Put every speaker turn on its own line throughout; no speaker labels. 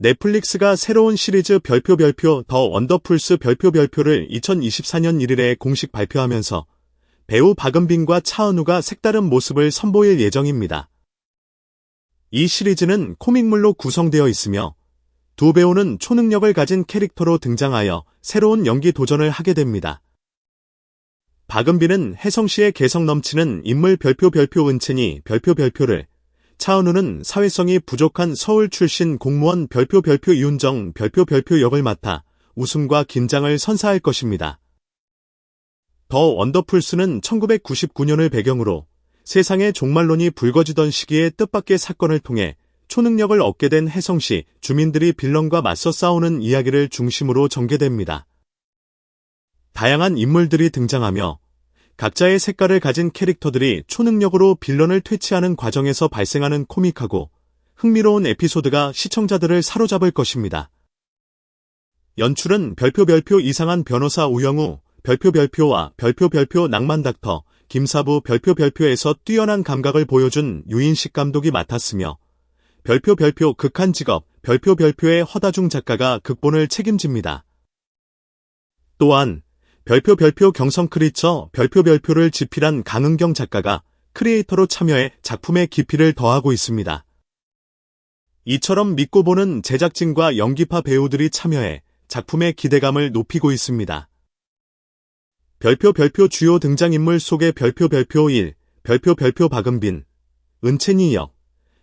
넷플릭스가 새로운 시리즈 별표 별표 더 원더풀스 별표 별표를 2024년 1일에 공식 발표하면서 배우 박은빈과 차은우가 색다른 모습을 선보일 예정입니다. 이 시리즈는 코믹물로 구성되어 있으며 두 배우는 초능력을 가진 캐릭터로 등장하여 새로운 연기 도전을 하게 됩니다. 박은빈은 혜성 씨의 개성 넘치는 인물 별표 별표 은채니 별표 별표를 차은우는 사회성이 부족한 서울 출신 공무원 별표 별표 이윤정 별표 별표 역을 맡아 웃음과 긴장을 선사할 것입니다. 더 원더풀스는 1999년을 배경으로 세상의 종말론이 불거지던 시기에 뜻밖의 사건을 통해 초능력을 얻게 된 혜성시 주민들이 빌런과 맞서 싸우는 이야기를 중심으로 전개됩니다. 다양한 인물들이 등장하며 각자의 색깔을 가진 캐릭터들이 초능력으로 빌런을 퇴치하는 과정에서 발생하는 코믹하고 흥미로운 에피소드가 시청자들을 사로잡을 것입니다. 연출은 별표 별표 이상한 변호사 우영우, 별표 별표와 별표 별표 낭만 닥터, 김사부 별표 별표에서 뛰어난 감각을 보여준 유인식 감독이 맡았으며 별표 별표 극한 직업, 별표 별표의 허다중 작가가 극본을 책임집니다. 또한 별표 별표 경성 크리처 별표 별표를 집필한 강은경 작가가 크리에이터로 참여해 작품의 깊이를 더하고 있습니다. 이처럼 믿고 보는 제작진과 연기파 배우들이 참여해 작품의 기대감을 높이고 있습니다. 별표 별표 주요 등장인물 속의 별표 별표 1, 별표 별표 박은빈, 은채니 역,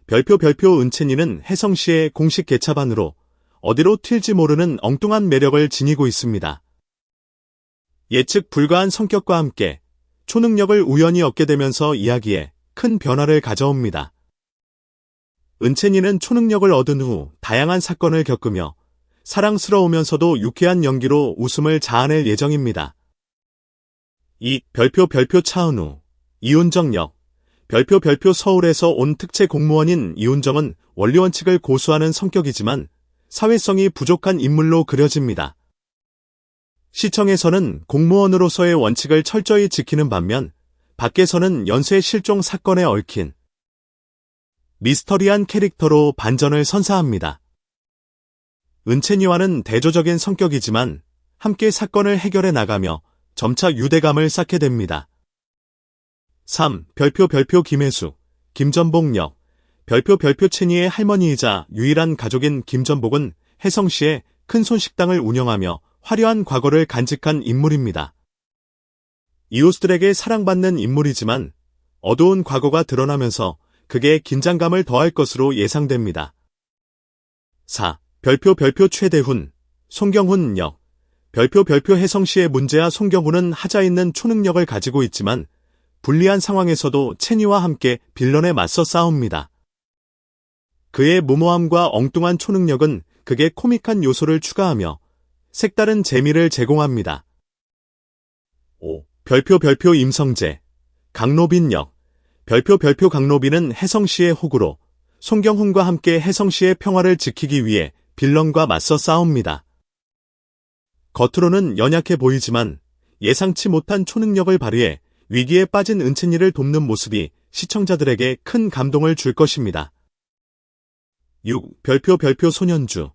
별표 별표 은채니는 혜성씨의 공식 개차반으로 어디로 튈지 모르는 엉뚱한 매력을 지니고 있습니다. 예측 불가한 성격과 함께 초능력을 우연히 얻게 되면서 이야기에 큰 변화를 가져옵니다. 은채니는 초능력을 얻은 후 다양한 사건을 겪으며 사랑스러우면서도 유쾌한 연기로 웃음을 자아낼 예정입니다. 이 별표 별표 차은우, 이훈정 역, 별표 별표 서울에서 온 특채 공무원인 이훈정은 원리 원칙을 고수하는 성격이지만 사회성이 부족한 인물로 그려집니다. 시청에서는 공무원으로서의 원칙을 철저히 지키는 반면 밖에서는 연쇄 실종 사건에 얽힌 미스터리한 캐릭터로 반전을 선사합니다. 은채니와는 대조적인 성격이지만 함께 사건을 해결해 나가며 점차 유대감을 쌓게 됩니다. 3. 별표 별표 김혜수, 김전복 역, 별표 별표 채니의 할머니이자 유일한 가족인 김전복은 혜성시의 큰 손 식당을 운영하며 화려한 과거를 간직한 인물입니다. 이웃들에게 사랑받는 인물이지만 어두운 과거가 드러나면서 그게 긴장감을 더할 것으로 예상됩니다. 4. 별표 별표 최대훈, 송경훈 역, 별표 별표 혜성시의 문제야 송경훈은 하자 있는 초능력을 가지고 있지만 불리한 상황에서도 체니와 함께 빌런에 맞서 싸웁니다. 그의 무모함과 엉뚱한 초능력은 극의 코믹한 요소를 추가하며 색다른 재미를 제공합니다. 5. 별표 별표 임성재 강로빈 역 별표 별표 강로빈은 혜성시의 호구로 송경훈과 함께 혜성시의 평화를 지키기 위해 빌런과 맞서 싸웁니다. 겉으로는 연약해 보이지만 예상치 못한 초능력을 발휘해 위기에 빠진 은채니를 돕는 모습이 시청자들에게 큰 감동을 줄 것입니다. 6. 별표 별표 소년주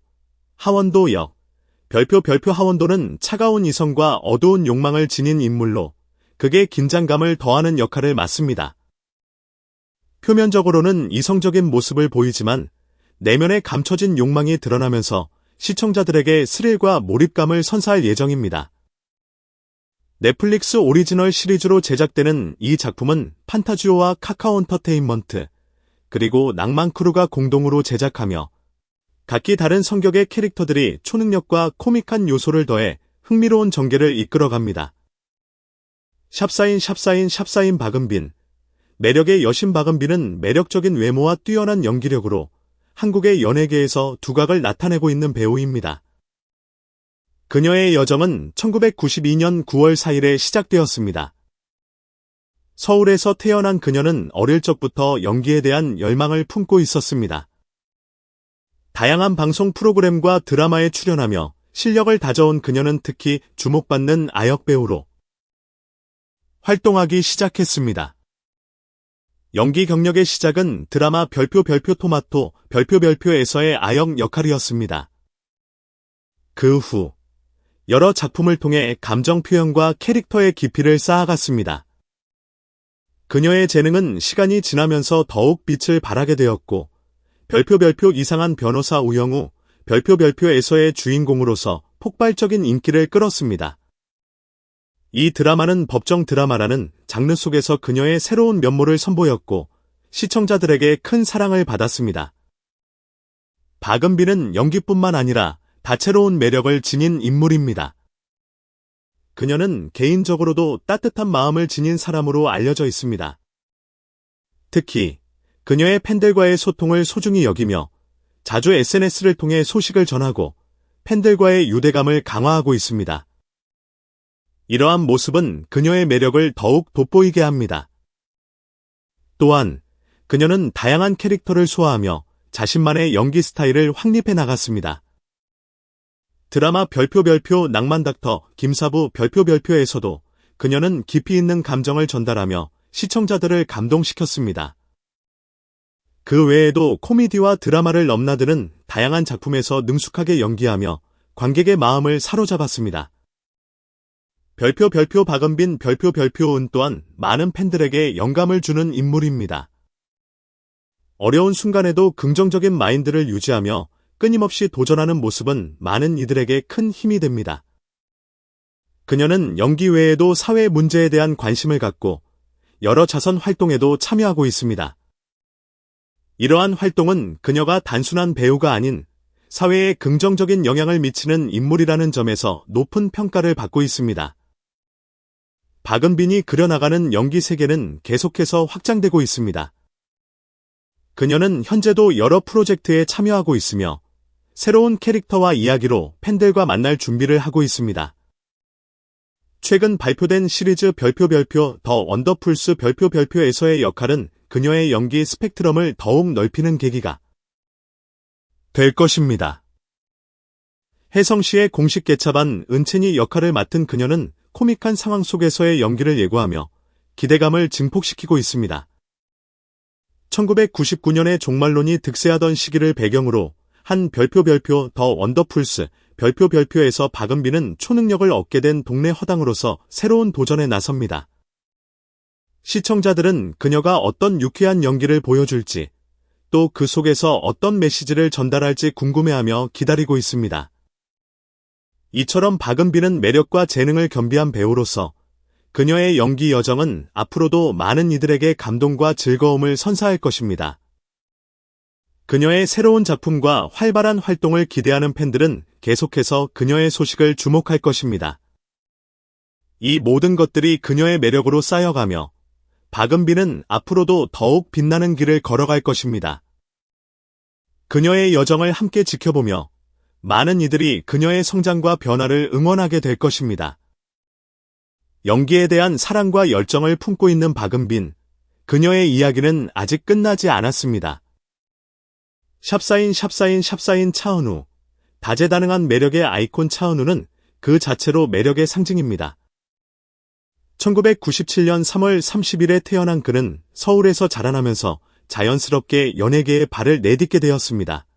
하원도 역 별표 별표 하원도는 차가운 이성과 어두운 욕망을 지닌 인물로 극의 긴장감을 더하는 역할을 맡습니다. 표면적으로는 이성적인 모습을 보이지만 내면에 감춰진 욕망이 드러나면서 시청자들에게 스릴과 몰입감을 선사할 예정입니다. 넷플릭스 오리지널 시리즈로 제작되는 이 작품은 판타지오와 카카오 엔터테인먼트, 그리고 낭만크루가 공동으로 제작하며 각기 다른 성격의 캐릭터들이 초능력과 코믹한 요소를 더해 흥미로운 전개를 이끌어갑니다. 샵사인 샵사인 샵사인 박은빈 매력의 여신 박은빈은 매력적인 외모와 뛰어난 연기력으로 한국의 연예계에서 두각을 나타내고 있는 배우입니다. 그녀의 여정은 1992년 9월 4일에 시작되었습니다. 서울에서 태어난 그녀는 어릴 적부터 연기에 대한 열망을 품고 있었습니다. 다양한 방송 프로그램과 드라마에 출연하며 실력을 다져온 그녀는 특히 주목받는 아역 배우로 활동하기 시작했습니다. 연기 경력의 시작은 드라마 별표 별표 토마토 별표 별표에서의 아영 역할이었습니다. 그 후 여러 작품을 통해 감정 표현과 캐릭터의 깊이를 쌓아갔습니다. 그녀의 재능은 시간이 지나면서 더욱 빛을 발하게 되었고 별표 별표 이상한 변호사 우영우 별표 별표에서의 주인공으로서 폭발적인 인기를 끌었습니다. 이 드라마는 법정 드라마라는 장르 속에서 그녀의 새로운 면모를 선보였고 시청자들에게 큰 사랑을 받았습니다. 박은비는 연기뿐만 아니라 다채로운 매력을 지닌 인물입니다. 그녀는 개인적으로도 따뜻한 마음을 지닌 사람으로 알려져 있습니다. 특히 그녀의 팬들과의 소통을 소중히 여기며 자주 SNS를 통해 소식을 전하고 팬들과의 유대감을 강화하고 있습니다. 이러한 모습은 그녀의 매력을 더욱 돋보이게 합니다. 또한 그녀는 다양한 캐릭터를 소화하며 자신만의 연기 스타일을 확립해 나갔습니다. 드라마 별표 별표 낭만 닥터 김사부 별표 별표에서도 그녀는 깊이 있는 감정을 전달하며 시청자들을 감동시켰습니다. 그 외에도 코미디와 드라마를 넘나드는 다양한 작품에서 능숙하게 연기하며 관객의 마음을 사로잡았습니다. 별표 별표 박은빈 별표 별표은 또한 많은 팬들에게 영감을 주는 인물입니다. 어려운 순간에도 긍정적인 마인드를 유지하며 끊임없이 도전하는 모습은 많은 이들에게 큰 힘이 됩니다. 그녀는 연기 외에도 사회 문제에 대한 관심을 갖고 여러 자선 활동에도 참여하고 있습니다. 이러한 활동은 그녀가 단순한 배우가 아닌 사회에 긍정적인 영향을 미치는 인물이라는 점에서 높은 평가를 받고 있습니다. 박은빈이 그려나가는 연기 세계는 계속해서 확장되고 있습니다. 그녀는 현재도 여러 프로젝트에 참여하고 있으며 새로운 캐릭터와 이야기로 팬들과 만날 준비를 하고 있습니다. 최근 발표된 시리즈 별표 별표 더 원더풀스 별표 별표에서의 역할은 그녀의 연기 스펙트럼을 더욱 넓히는 계기가 될 것입니다. 혜성 씨의 공식 개차반 은채니 역할을 맡은 그녀는 코믹한 상황 속에서의 연기를 예고하며 기대감을 증폭시키고 있습니다. 1999년에 종말론이 득세하던 시기를 배경으로 한 별표 별표 더 원더풀스 별표 별표에서 박은비는 초능력을 얻게 된 동네 허당으로서 새로운 도전에 나섭니다. 시청자들은 그녀가 어떤 유쾌한 연기를 보여줄지 또 그 속에서 어떤 메시지를 전달할지 궁금해하며 기다리고 있습니다. 이처럼 박은비는 매력과 재능을 겸비한 배우로서 그녀의 연기 여정은 앞으로도 많은 이들에게 감동과 즐거움을 선사할 것입니다. 그녀의 새로운 작품과 활발한 활동을 기대하는 팬들은 계속해서 그녀의 소식을 주목할 것입니다. 이 모든 것들이 그녀의 매력으로 쌓여가며 박은비는 앞으로도 더욱 빛나는 길을 걸어갈 것입니다. 그녀의 여정을 함께 지켜보며 많은 이들이 그녀의 성장과 변화를 응원하게 될 것입니다. 연기에 대한 사랑과 열정을 품고 있는 박은빈, 그녀의 이야기는 아직 끝나지 않았습니다. 샵사인 샵사인 샵사인 차은우, 다재다능한 매력의 아이콘 차은우는 그 자체로 매력의 상징입니다. 1997년 3월 30일에 태어난 그는 서울에서 자라나면서 자연스럽게 연예계에 발을 내딛게 되었습니다.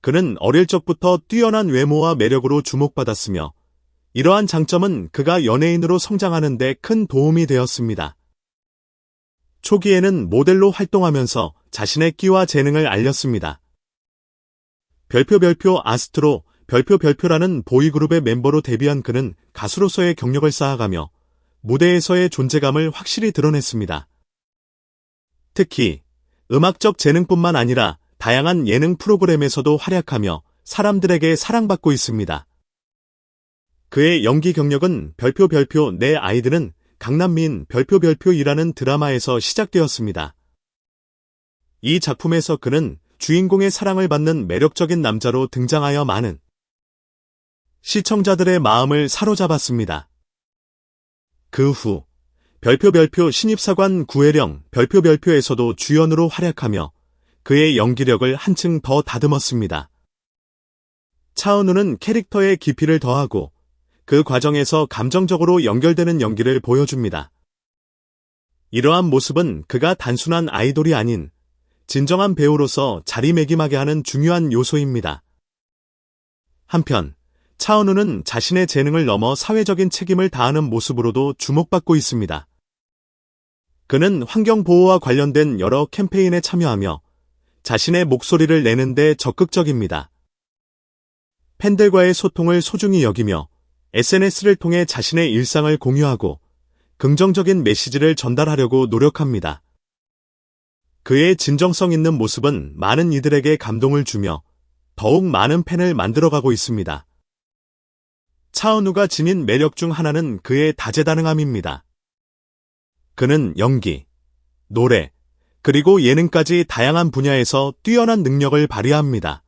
그는 어릴 적부터 뛰어난 외모와 매력으로 주목받았으며 이러한 장점은 그가 연예인으로 성장하는 데 큰 도움이 되었습니다. 초기에는 모델로 활동하면서 자신의 끼와 재능을 알렸습니다. 별표 별표 아스트로 별표 별표라는 보이그룹의 멤버로 데뷔한 그는 가수로서의 경력을 쌓아가며 무대에서의 존재감을 확실히 드러냈습니다. 특히 음악적 재능뿐만 아니라 다양한 예능 프로그램에서도 활약하며 사람들에게 사랑받고 있습니다. 그의 연기 경력은 별표 별표 내 아이들은 강남민 별표 별표이라는 드라마에서 시작되었습니다. 이 작품에서 그는 주인공의 사랑을 받는 매력적인 남자로 등장하여 많은 시청자들의 마음을 사로잡았습니다. 그 후 별표 별표 신입사관 구혜령 별표 별표에서도 주연으로 활약하며 그의 연기력을 한층 더 다듬었습니다. 차은우는 캐릭터의 깊이를 더하고 그 과정에서 감정적으로 연결되는 연기를 보여줍니다. 이러한 모습은 그가 단순한 아이돌이 아닌 진정한 배우로서 자리매김하게 하는 중요한 요소입니다. 한편, 차은우는 자신의 재능을 넘어 사회적인 책임을 다하는 모습으로도 주목받고 있습니다. 그는 환경보호와 관련된 여러 캠페인에 참여하며 자신의 목소리를 내는데 적극적입니다. 팬들과의 소통을 소중히 여기며 SNS를 통해 자신의 일상을 공유하고 긍정적인 메시지를 전달하려고 노력합니다. 그의 진정성 있는 모습은 많은 이들에게 감동을 주며 더욱 많은 팬을 만들어가고 있습니다. 차은우가 지닌 매력 중 하나는 그의 다재다능함입니다. 그는 연기, 노래, 그리고 예능까지 다양한 분야에서 뛰어난 능력을 발휘합니다.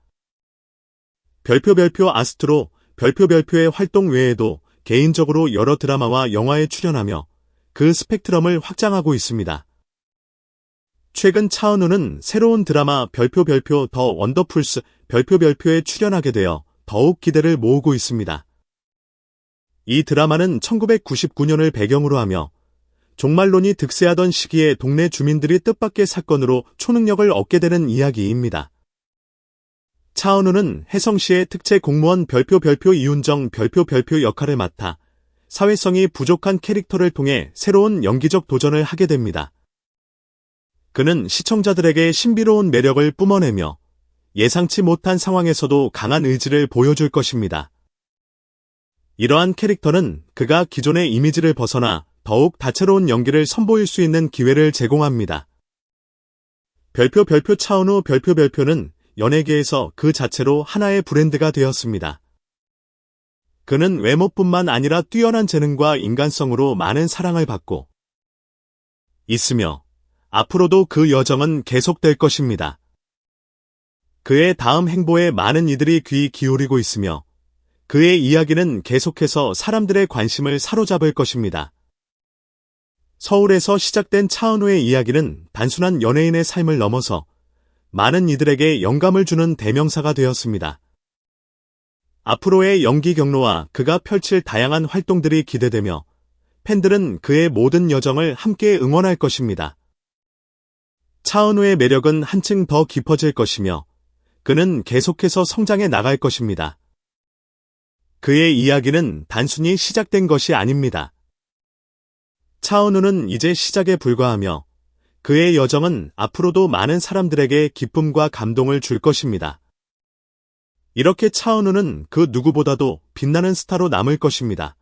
별표별표 아스트로 별표별표의 활동 외에도 개인적으로 여러 드라마와 영화에 출연하며 그 스펙트럼을 확장하고 있습니다. 최근 차은우는 새로운 드라마 별표별표 더 원더풀스 별표별표에 출연하게 되어 더욱 기대를 모으고 있습니다. 이 드라마는 1999년을 배경으로 하며 종말론이 득세하던 시기에 동네 주민들이 뜻밖의 사건으로 초능력을 얻게 되는 이야기입니다. 차은우는 혜성시의 특채 공무원 별표 별표 이윤정 별표 별표 역할을 맡아 사회성이 부족한 캐릭터를 통해 새로운 연기적 도전을 하게 됩니다. 그는 시청자들에게 신비로운 매력을 뿜어내며 예상치 못한 상황에서도 강한 의지를 보여줄 것입니다. 이러한 캐릭터는 그가 기존의 이미지를 벗어나 더욱 다채로운 연기를 선보일 수 있는 기회를 제공합니다. 별표 별표 차은우 별표 별표는 연예계에서 그 자체로 하나의 브랜드가 되었습니다. 그는 외모뿐만 아니라 뛰어난 재능과 인간성으로 많은 사랑을 받고 있으며 앞으로도 그 여정은 계속될 것입니다. 그의 다음 행보에 많은 이들이 귀 기울이고 있으며 그의 이야기는 계속해서 사람들의 관심을 사로잡을 것입니다. 서울에서 시작된 차은우의 이야기는 단순한 연예인의 삶을 넘어서 많은 이들에게 영감을 주는 대명사가 되었습니다. 앞으로의 연기 경로와 그가 펼칠 다양한 활동들이 기대되며 팬들은 그의 모든 여정을 함께 응원할 것입니다. 차은우의 매력은 한층 더 깊어질 것이며 그는 계속해서 성장해 나갈 것입니다. 그의 이야기는 단순히 시작된 것이 아닙니다. 차은우는 이제 시작에 불과하며 그의 여정은 앞으로도 많은 사람들에게 기쁨과 감동을 줄 것입니다. 이렇게 차은우는 그 누구보다도 빛나는 스타로 남을 것입니다.